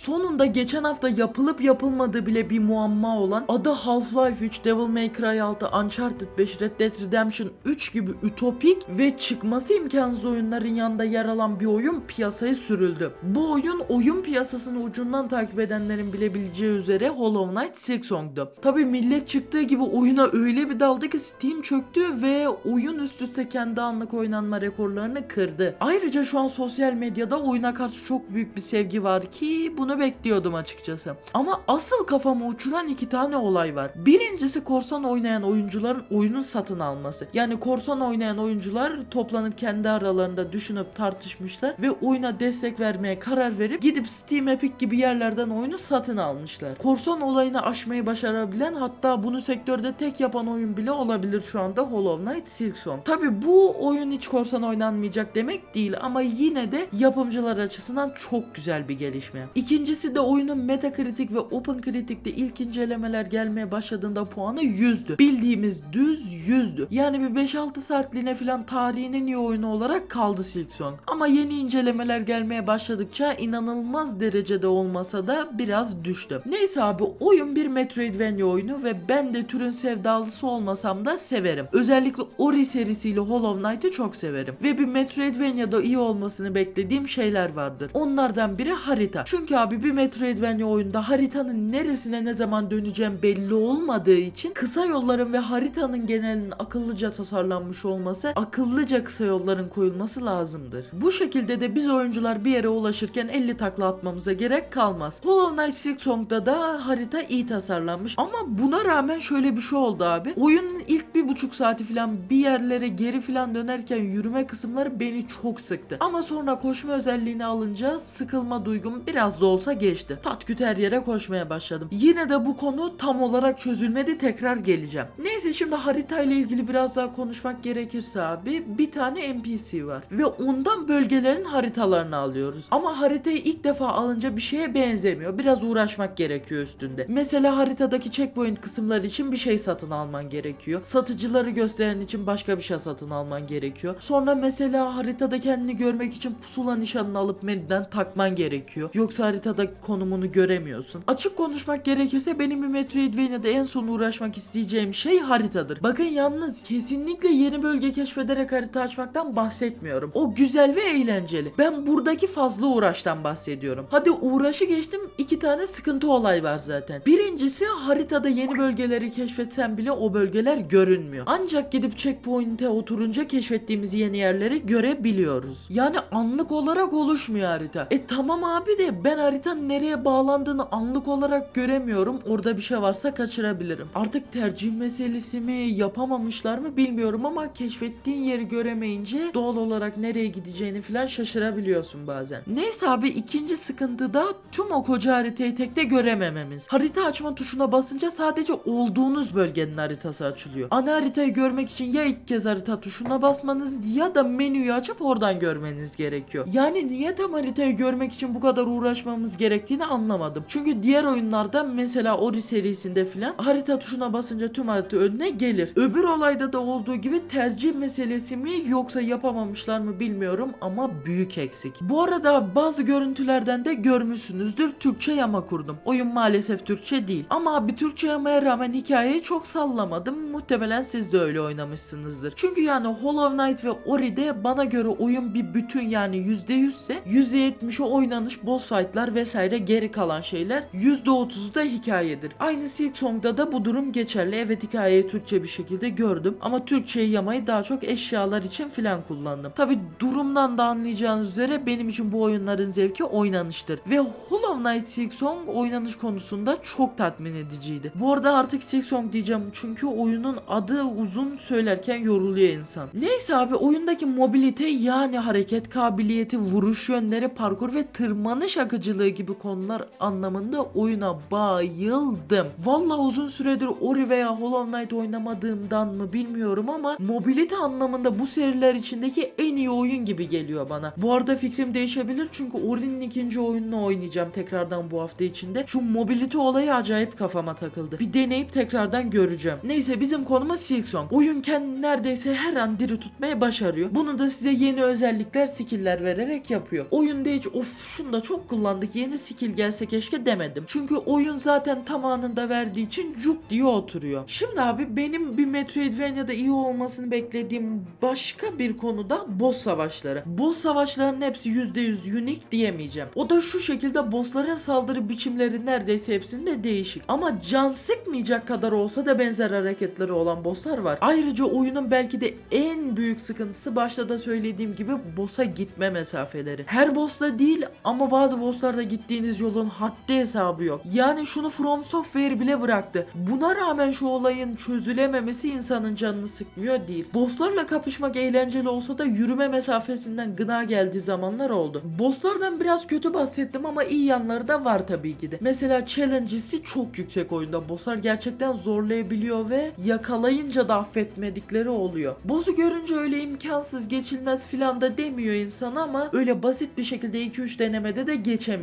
sonunda geçen hafta yapılıp yapılmadığı bile bir muamma olan adı Half-Life 3, Devil May Cry 6, Uncharted 5, Red Dead Redemption 3 gibi ütopik ve çıkması imkansız oyunların yanında yer alan bir oyun piyasaya sürüldü. Bu oyun oyun piyasasını ucundan takip edenlerin bilebileceği üzere Hollow Knight Silksong'du. Tabi millet çıktığı gibi oyuna öyle bir daldı ki Steam çöktü ve oyun üst üste kendi anlık oynanma rekorlarını kırdı. Ayrıca şu an sosyal medyada oyuna karşı çok büyük bir sevgi var ki bunu bekliyordum açıkçası. Ama asıl kafamı uçuran iki tane olay var. Birincisi korsan oynayan oyuncuların oyunu satın alması. Yani korsan oynayan oyuncular toplanıp kendi aralarında düşünüp tartışmışlar ve oyuna destek vermeye karar verip gidip Steam Epic gibi yerlerden oyunu satın almışlar. Korsan olayını aşmayı başarabilen hatta bunu sektörde tek yapan oyun bile olabilir şu anda Hollow Knight Silksong. Tabi bu oyun hiç korsan oynanmayacak demek değil ama yine de yapımcılar açısından çok güzel bir gelişme. İkincisi de oyunun Metacritic ve OpenCritic'te ilk incelemeler gelmeye başladığında puanı 100'dü. Bildiğimiz düz 100'dü. Yani bir 5-6 saatliğine falan tarihin en iyi oyunu olarak kaldı Silksong. Ama yeni incelemeler gelmeye başladıkça inanılmaz derecede olmasa da biraz düştü. Neyse abi oyun bir Metroidvania oyunu ve ben de türün sevdalısı olmasam da severim. Özellikle Ori serisiyle Hollow Knight'ı çok severim. Ve bir Metroidvania'da iyi olmasını beklediğim şeyler vardır. Onlardan biri harita. Çünkü abi bir Metroidvania oyunda haritanın neresine ne zaman döneceğim belli olmadığı için kısa yolların ve haritanın genelinin akıllıca tasarlanmış olması, akıllıca kısa yolların koyulması lazımdır. Bu şekilde de biz oyuncular bir yere ulaşırken 50 takla atmamıza gerek kalmaz. Hollow Knight Silksong'da da harita iyi tasarlanmış ama buna rağmen şöyle bir şey oldu abi. Oyunun ilk bir buçuk saati falan bir yerlere geri falan dönerken yürüme kısımları beni çok sıktı. Ama sonra koşma özelliğini alınca sıkılma duygum biraz da olsa geçti. Patküt her yere koşmaya başladım. Yine de bu konu tam olarak çözülmedi tekrar geleceğim. Neyse şimdi harita ile ilgili biraz daha konuşmak gerekirse abi bir tane NPC var ve ondan bölgelerin haritalarını alıyoruz. Ama haritayı ilk defa alınca bir şeye benzemiyor. Biraz uğraşmak gerekiyor üstünde. Mesela haritadaki checkpoint kısımları için bir şey satın alman gerekiyor. Satıcıları gösteren için başka bir şey satın alman gerekiyor. Sonra mesela haritada kendini görmek için pusula nişanını alıp menüden takman gerekiyor. Yoksa haritada konumunu göremiyorsun. Açık konuşmak gerekirse benim bir Metroidvania'da en son uğraşmak isteyeceğim şey haritadır. Bakın yalnız kesinlikle yeni bölge keşfederek harita açmaktan bahsetmiyorum. O güzel ve eğlenceli. Ben buradaki fazla uğraştan bahsediyorum. Hadi uğraşı geçtim iki tane sıkıntı olay var zaten. Birincisi haritada yeni bölgeleri keşfetsen bile o bölgeler görünmüyor. Ancak gidip checkpoint'e oturunca keşfettiğimiz yeni yerleri görebiliyoruz. Yani anlık olarak oluşmuyor harita. E tamam abi de ben haritanın nereye bağlandığını anlık olarak göremiyorum. Orada bir şey varsa kaçırabilirim. Artık tercih meselesi mi yapamamışlar mı bilmiyorum ama keşfettiğin yeri göremeyince doğal olarak nereye gideceğini falan şaşırabiliyorsun bazen. Neyse abi ikinci sıkıntı da tüm o koca haritayı tekte göremememiz. Harita açma tuşuna basınca sadece olduğunuz bölgenin haritası açılıyor. Ana haritayı görmek için ya ilk kez harita tuşuna basmanız ya da menüyü açıp oradan görmeniz gerekiyor. Yani niye tam haritayı görmek için bu kadar uğraşmamız gerektiğini anlamadım. Çünkü diğer oyunlarda mesela Ori serisinde filan harita tuşuna basınca tüm harita önüne gelir. Öbür olayda da olduğu gibi tercih meselesi mi yoksa yapamamışlar mı bilmiyorum ama büyük eksik. Bu arada bazı görüntülerden de görmüşsünüzdür Türkçe yama kurdum. Oyun maalesef Türkçe değil. Ama bir Türkçe yamaya rağmen hikayeyi çok sallamadım. Muhtemelen siz de öyle oynamışsınızdır. Çünkü yani Hollow Knight ve Ori'de bana göre oyun bir bütün yani %100 ise %70'i oynanış, boss fight'lar vesaire geri kalan şeyler %30'u da hikayedir. Aynı Silk Song'da da bu durum geçerli. Evet hikayeyi Türkçe bir şekilde gördüm ama Türkçeyi yamayı daha çok eşyalar için filan kullandım. Tabi durumdan da anlayacağınız üzere benim için bu oyunların zevki oynanıştır. Ve Hollow Knight Silk Song oynanış konusunda çok tatmin ediciydi. Bu arada artık Silk Song diyeceğim çünkü oyunun adı uzun söylerken yoruluyor insan. Neyse abi oyundaki mobilite yani hareket kabiliyeti, vuruş yönleri, parkur ve tırmanış akıcılığı gibi konular anlamında oyuna bayıldım. Valla uzun süredir Ori veya Hollow Knight oynamadığımdan mı bilmiyorum ama mobilite anlamında bu seriler içindeki en iyi oyun gibi geliyor bana. Bu arada fikrim değişebilir çünkü Ori'nin ikinci oyununu oynayacağım tekrardan bu hafta içinde. Şu mobility olayı acayip kafama takıldı. Bir deneyip tekrardan göreceğim. Neyse bizim konumuz Silksong. Oyun kendini neredeyse her an diri tutmaya başarıyor. Bunu da size yeni özellikler, skill'ler vererek yapıyor. Oyunda hiç of şunu da çok kullandık yeni skill gelse keşke demedim. Çünkü oyun zaten tam anında verdiği için cuk diye oturuyor. Şimdi abi benim bir Metroidvania'da iyi olmasını beklediğim başka bir konuda boss savaşları. Boss savaşlarının hepsi %100 unique diyemeyeceğim. O da şu şekilde bossların saldırı biçimleri neredeyse hepsinde değişik. Ama can sıkmayacak kadar olsa da benzer hareketleri olan bosslar var. Ayrıca oyunun belki de en büyük sıkıntısı başta da söylediğim gibi boss'a gitme mesafeleri. Her boss'ta değil ama bazı bosslarda gittiğiniz yolun haddi hesabı yok. Yani şunu From Software bile bıraktı. Buna rağmen şu olayın çözülememesi insanın canını sıkmıyor değil. Bosslarla kapışmak eğlenceli olsa da yürüme mesafesinden gına geldiği zamanlar oldu. Bosslardan biraz kötü bahsettim ama iyi yanları da var tabii ki de. Mesela challenge'si çok yüksek oyunda. Bosslar gerçekten zorlayabiliyor ve yakalayınca da affetmedikleri oluyor. Boss'u görünce öyle imkansız geçilmez filan da demiyor insan ama öyle basit bir şekilde 2-3 denemede de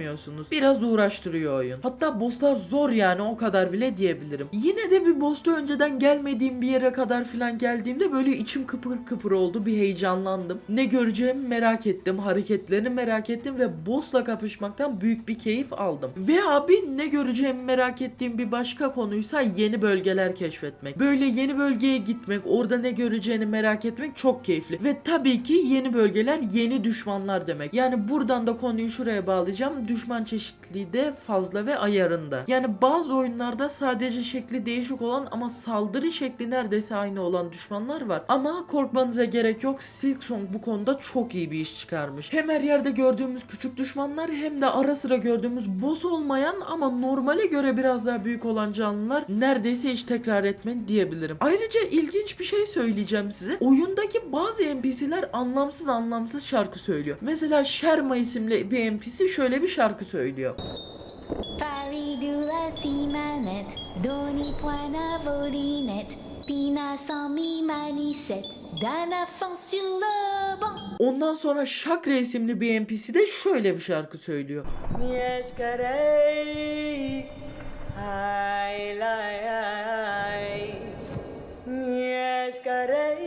geçemiyorsunuz. Biraz uğraştırıyor oyun. Hatta bosslar zor yani o kadar bile diyebilirim. Yine de bir boss'ta önceden gelmediğim bir yere kadar filan geldiğimde böyle içim kıpır kıpır oldu. Bir heyecanlandım. Ne göreceğimi merak ettim. Hareketlerini merak ettim ve boss'la kapışmaktan büyük bir keyif aldım. Ve abi ne göreceğimi merak ettiğim bir başka konuysa yeni bölgeler keşfetmek. Böyle yeni bölgeye gitmek, orada ne göreceğini merak etmek çok keyifli. Ve tabii ki yeni bölgeler yeni düşmanlar demek. Yani buradan da konuyu şuraya bağlayacağım. Düşman çeşitliliği de fazla ve ayarında. Yani bazı oyunlarda sadece şekli değişik olan ama saldırı şekli neredeyse aynı olan düşmanlar var. Ama korkmanıza gerek yok. Silksong bu konuda çok iyi bir iş çıkarmış. Hem her yerde gördüğümüz küçük düşmanlar hem de ara sıra gördüğümüz boss olmayan ama normale göre biraz daha büyük olan canlılar neredeyse hiç tekrar etmeni diyebilirim. Ayrıca ilginç bir şey söyleyeceğim size. Oyundaki bazı NPC'ler anlamsız anlamsız şarkı söylüyor. Mesela Sherma isimli bir NPC şöyle bir şarkı söylüyor. Faridula si manette, doni poina volinette, pina sans mi manicette, d'un enfant sur le banc. Ondan sonra Şakra isimli bir NPC de şöyle bir şarkı söylüyor. Mieszkarei, ai, lai, ai, Mieszkarei,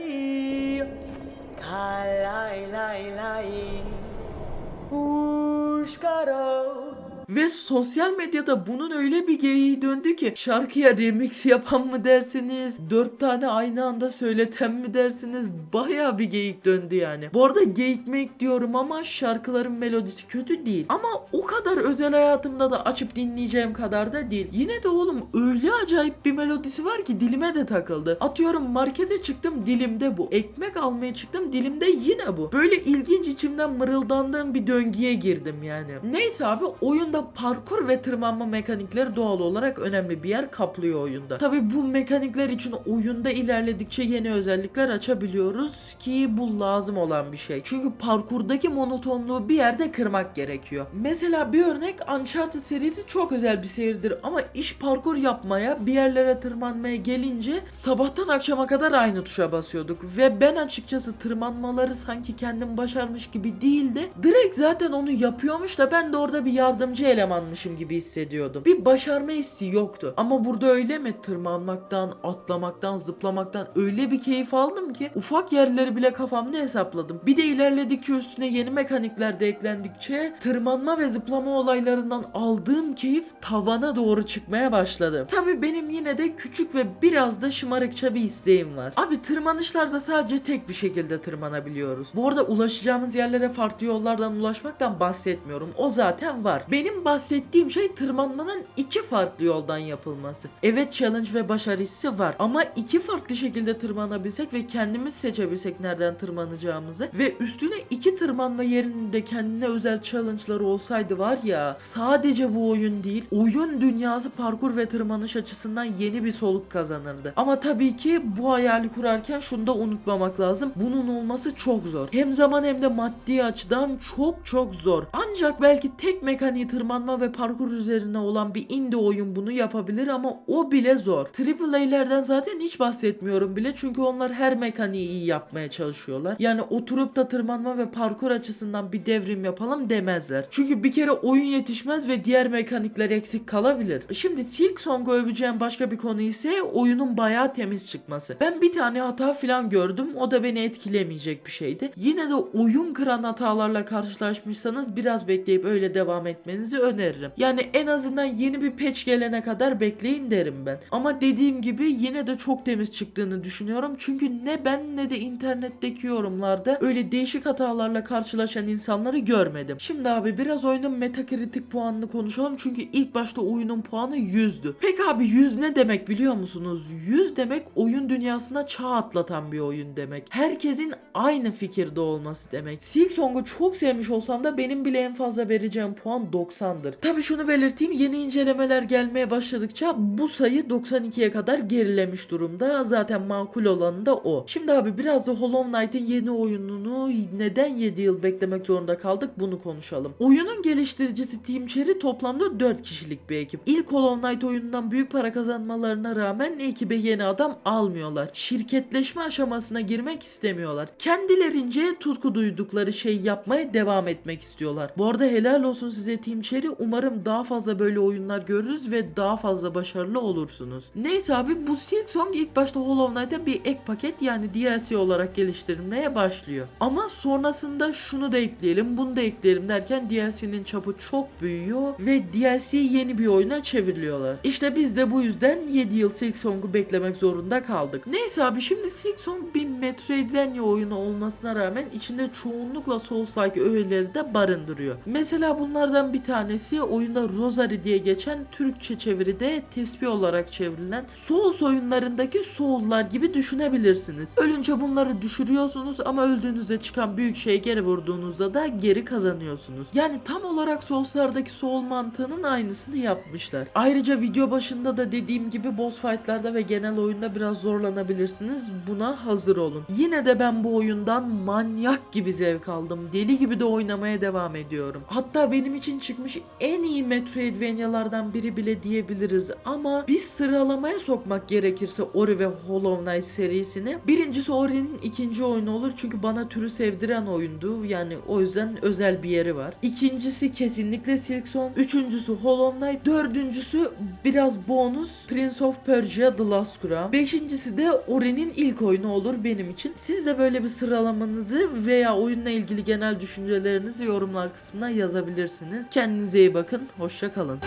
Ve sosyal medyada bunun öyle bir geyiği döndü ki şarkıya remix yapan mı dersiniz? Dört tane aynı anda söyleten mi dersiniz? Baya bir geyik döndü yani. Bu arada geyik mek diyorum ama şarkıların melodisi kötü değil. Ama o kadar özel hayatımda da açıp dinleyeceğim kadar da değil. Yine de oğlum öyle acayip bir melodisi var ki dilime de takıldı. Atıyorum markete çıktım dilimde bu. Ekmek almaya çıktım dilimde yine bu. Böyle ilginç içimden mırıldandığım bir döngüye girdim yani. Neyse abi oyunda parkur ve tırmanma mekanikleri doğal olarak önemli bir yer kaplıyor oyunda. Tabi bu mekanikler için oyunda ilerledikçe yeni özellikler açabiliyoruz ki bu lazım olan bir şey. Çünkü parkurdaki monotonluğu bir yerde kırmak gerekiyor. Mesela bir örnek Uncharted serisi çok özel bir seyirdir ama iş parkur yapmaya, bir yerlere tırmanmaya gelince sabahtan akşama kadar aynı tuşa basıyorduk ve ben açıkçası tırmanmaları sanki kendim başarmış gibi değil de direkt zaten onu yapıyormuş da ben de orada bir yardımcı elemanmışım gibi hissediyordum. Bir başarma hissi yoktu. Ama burada öyle mi? Tırmanmaktan, atlamaktan, zıplamaktan öyle bir keyif aldım ki ufak yerleri bile kafamda hesapladım. Bir de ilerledikçe üstüne yeni mekanikler de eklendikçe tırmanma ve zıplama olaylarından aldığım keyif tavana doğru çıkmaya başladı. Tabi benim yine de küçük ve biraz da şımarıkça bir isteğim var. Abi tırmanışlarda sadece tek bir şekilde tırmanabiliyoruz. Bu arada ulaşacağımız yerlere farklı yollardan ulaşmaktan bahsetmiyorum. O zaten var. Benim bahsettiğim şey tırmanmanın iki farklı yoldan yapılması. Evet challenge ve başarı var ama iki farklı şekilde tırmanabilsek ve kendimiz seçebilsek nereden tırmanacağımızı ve üstüne iki tırmanma yerinde kendine özel challenge'ları olsaydı var ya sadece bu oyun değil oyun dünyası parkur ve tırmanış açısından yeni bir soluk kazanırdı. Ama tabii ki bu hayali kurarken şunu da unutmamak lazım. Bunun olması çok zor. Hem zaman hem de maddi açıdan çok çok zor. Ancak belki tek mekaniği tırmanma ve parkur üzerine olan bir indie oyun bunu yapabilir ama o bile zor. AAA'lerden zaten hiç bahsetmiyorum bile çünkü onlar her mekaniği iyi yapmaya çalışıyorlar. Yani oturup da tırmanma ve parkur açısından bir devrim yapalım demezler. Çünkü bir kere oyun yetişmez ve diğer mekanikler eksik kalabilir. Şimdi Silk Song'u öveceğim başka bir konu ise oyunun bayağı temiz çıkması. Ben bir tane hata falan gördüm. O da beni etkilemeyecek bir şeydi. Yine de oyun kıran hatalarla karşılaşmışsanız biraz bekleyip öyle devam etmenizi öneririm. Yani en azından yeni bir patch gelene kadar bekleyin derim ben. Ama dediğim gibi yine de çok temiz çıktığını düşünüyorum. Çünkü ne ben ne de internetteki yorumlarda öyle değişik hatalarla karşılaşan insanları görmedim. Şimdi abi biraz oyunun metakritik puanını konuşalım. Çünkü ilk başta oyunun puanı 100'dü. Peki abi 100 ne demek biliyor musunuz? 100 demek oyun dünyasında çağ atlatan bir oyun demek. Herkesin aynı fikirde olması demek. Silk Song'u çok sevmiş olsam da benim bile fazla vereceğim puan 90'dır. Tabi şunu belirteyim yeni incelemeler gelmeye başladıkça bu sayı 92'ye kadar gerilemiş durumda. Zaten makul olanı da o. Şimdi abi biraz da Hollow Knight'in yeni oyununu neden 7 yıl beklemek zorunda kaldık bunu konuşalım. Oyunun geliştiricisi Team Cherry toplamda 4 kişilik bir ekip. İlk Hollow Knight oyunundan büyük para kazanmalarına rağmen ekibe yeni adam almıyorlar. Şirketleşme aşamasına girmek istemiyorlar. Kendilerince tutku duydukları şeyi yapmaya devam etmek istiyorlar. Bu arada helal olsun size Team Cherry. Umarım daha fazla böyle oyunlar görürüz ve daha fazla başarılı olursunuz. Neyse abi bu Silk Song ilk başta Hollow Knight'a bir ek paket yani DLC olarak geliştirilmeye başlıyor. Ama sonrasında şunu da ekleyelim bunu da ekleyelim derken DLC'nin çapı çok büyüyor ve DLC'yi yeni bir oyuna çevriliyorlar. İşte biz de bu yüzden 7 yıl Silk Song'u beklemek zorunda kaldık. Neyse abi şimdi Silk Song bir Metroidvania oyunu olmasına rağmen içinde çoğunlukla Souls-like öğeleri de barındırıyor. Mesela bunlardan bir tanesi oyunda Rosary diye geçen Türkçe çeviride tesbih olarak çevrilen Souls oyunlarındaki Soul'lar gibi düşünebilirsiniz. Ölünce bunları düşürüyorsunuz ama öldüğünüzde çıkan büyük şeye geri vurduğunuzda da geri kazanıyorsunuz. Yani tam olarak Souls'lardaki Soul mantığının aynısını yapmışlar. Ayrıca video başında da dediğim gibi boss fight'larda ve genel oyunda biraz zorlanabilirsiniz. Buna hazır olun. Yine de ben bu oyundan manyak gibi zevk aldım. Deli gibi de oynamaya devam ediyorum. Hatta benim için çıkmış en iyi Metroidvania'lardan biri bile diyebiliriz. Ama bir sıralamaya sokmak gerekirse Ori ve Hollow Knight serisini. Birincisi Ori'nin ikinci oyunu olur. Çünkü bana türü sevdiren oyundu. Yani o yüzden özel bir yeri var. İkincisi kesinlikle Silk. Üçüncüsü Hollow Knight. Dördüncüsü biraz bonus Prince of Persia The Last Crown. Beşincisi de Ori'nin ilk oyunu olur benim için. Siz de böyle bir sıralamanızı veya oyunla ilgili genel düşüncelerinizi yorumlar kısmına yazabilirsiniz. Kendinize iyi bakın. Hoşça kalın.